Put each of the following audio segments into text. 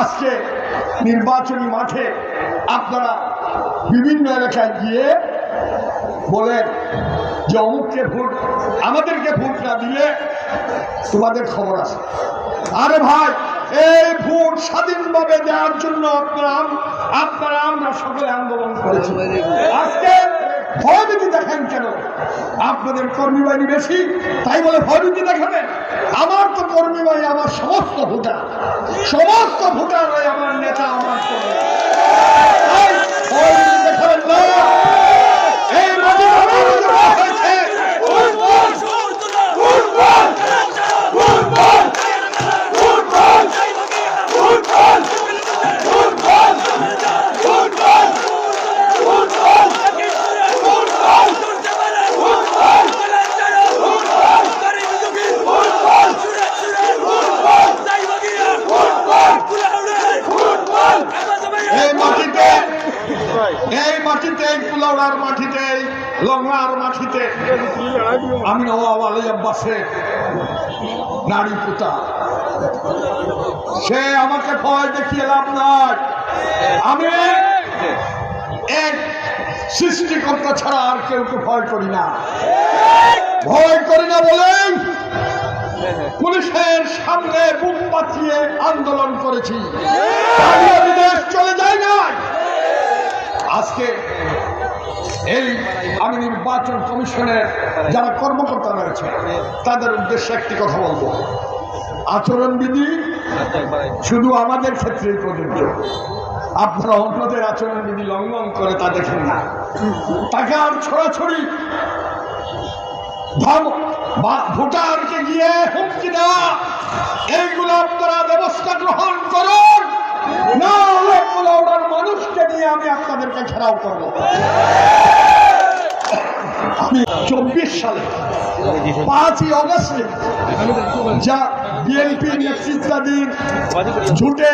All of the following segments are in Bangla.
আজকে নির্বাচনী মাঠে আপনারা বিভিন্ন এলাকায় গিয়ে বলেন যে অমুককে ভোট, আমাদেরকে ভোট না দিলে তোমাদের খবর আছে। আরে ভাই, এই ভোট স্বাধীনভাবে দেওয়ার জন্য আপনারা আপনারা আমরা সকলে আন্দোলন করেছি। আজকে ভয়ভীতি দেখেন কেন? আপনাদের কর্মী বাহিনী বেশি, তাই বলে ভয়ভীতি দেখাবেন? আমার তো কর্মী ভাই আমার সমস্ত ভোটার। সমস্ত ভোটার ভাই আমার নেতা আমার কর্মী তাই ভয়ভীতি দেখাবেন না এই মাটির আমার জন্য হয়েছে এই মাটিতে এই মাটিতে কুলাউড়ার মাটিতে লংলার মাটিতে। আমি নবাব আলী আব্বাসের নারী পুতা। সে আমাকে ভয় দেখিয়ে লাভ নাই। আমি এক সৃষ্টিকর্তা ছাড়া আর কেউকে ভয় করি না। ভয় করি না বলেন পুলিশের সামনে বুক পাতিয়ে আন্দোলন করেছি। চলে যায় না আজকে এই আমি নির্বাচন কমিশনের যারা কর্মকর্তা রয়েছে, তাদের উদ্দেশ্যে একটি কথা বলব। আচরণবিধি শুধু আমাদের ক্ষেত্রেই প্রযোজ্য। আপনারা অন্যদের আচরণবিধি লঙ্ঘন করে তা দেখেন না। তাকে আর ছড়াছড়ি ভোটারকে গিয়ে হুমকি দেওয়া, এইগুলো আপনারা ব্যবস্থা গ্রহণ করুন। না হলে মানুষকে নিয়ে আমি আপনাদেরকে ঘেরাও করব। চব্বিশ সালে, পাঁচই অগস্টে যা বিএনপি নেতৃত্বাধীন ঝুটে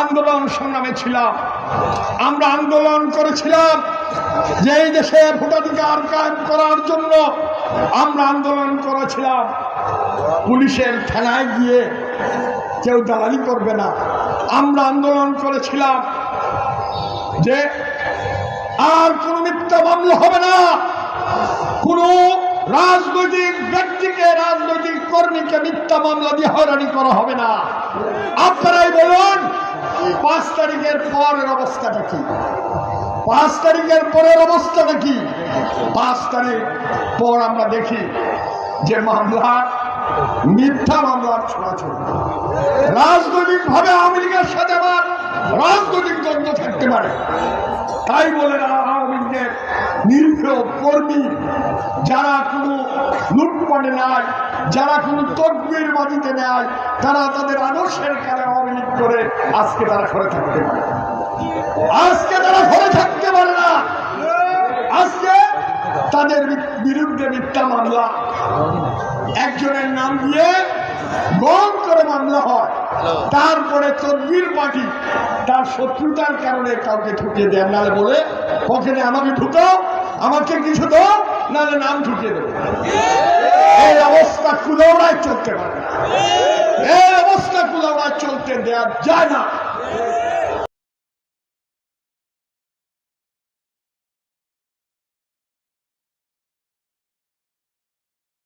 আন্দোলন সংগ্রামে ছিলাম। আমরা আন্দোলন করেছিলাম যে এই দেশে ভোটাধিকার কায়েম করার জন্য আমরা আন্দোলন করেছিলাম। পুলিশের থানায় গিয়ে কেউ দালালি করবে না। আমরা আন্দোলন করেছিলাম যে আর কোন মিথ্যা মামলা হবে না। কোন রাজনৈতিক ব্যক্তিকে, রাজনৈতিক কর্মীকে মিথ্যা মামলা দিয়ে হয়রানি করা হবে না। আপনারাই বলুন, পাঁচ তারিখের পরের অবস্থাটা কি? পাঁচ তারিখের পরের অবস্থাটা কি? পাঁচ তারিখ পর আমরা দেখি যে মামলা, মিথ্যা মামলার ছড়াছড়ি রাজনৈতিক ভাবে লীগের সাথে আমার রাজনৈতিক দ্বন্দ্ব থাকতে পারে। তাই বলে না নিরীহ যারা কোনো লুটপাটে নাই যারা কোনো তকবির বাদিতে নেয়, তারা তাদের আদর্শের কারণে আওয়ামী করে আজকে তারা ঘরে থাকতে পারে আজকে তারা ঘরে থাকতে পারে না। আজকে তাদের বিরুদ্ধে মিথ্যা মামলা। একজনের নাম দিয়ে গম করে মামলা হয়। তারপরে তদ্বির পার্টি তার শত্রুতার কারণে কাউকে ঠুকিয়ে দেয়। নাহলে বলে ওখানে আমাকে ঢুকাও আমাকে কিছু দাও নাহলে নাম ঢুকিয়ে দেবো। এই অবস্থা কুদৌড়ায় চলতে পারে এই অবস্থা কুদৌড়ায় চলতে দেওয়া যায় না।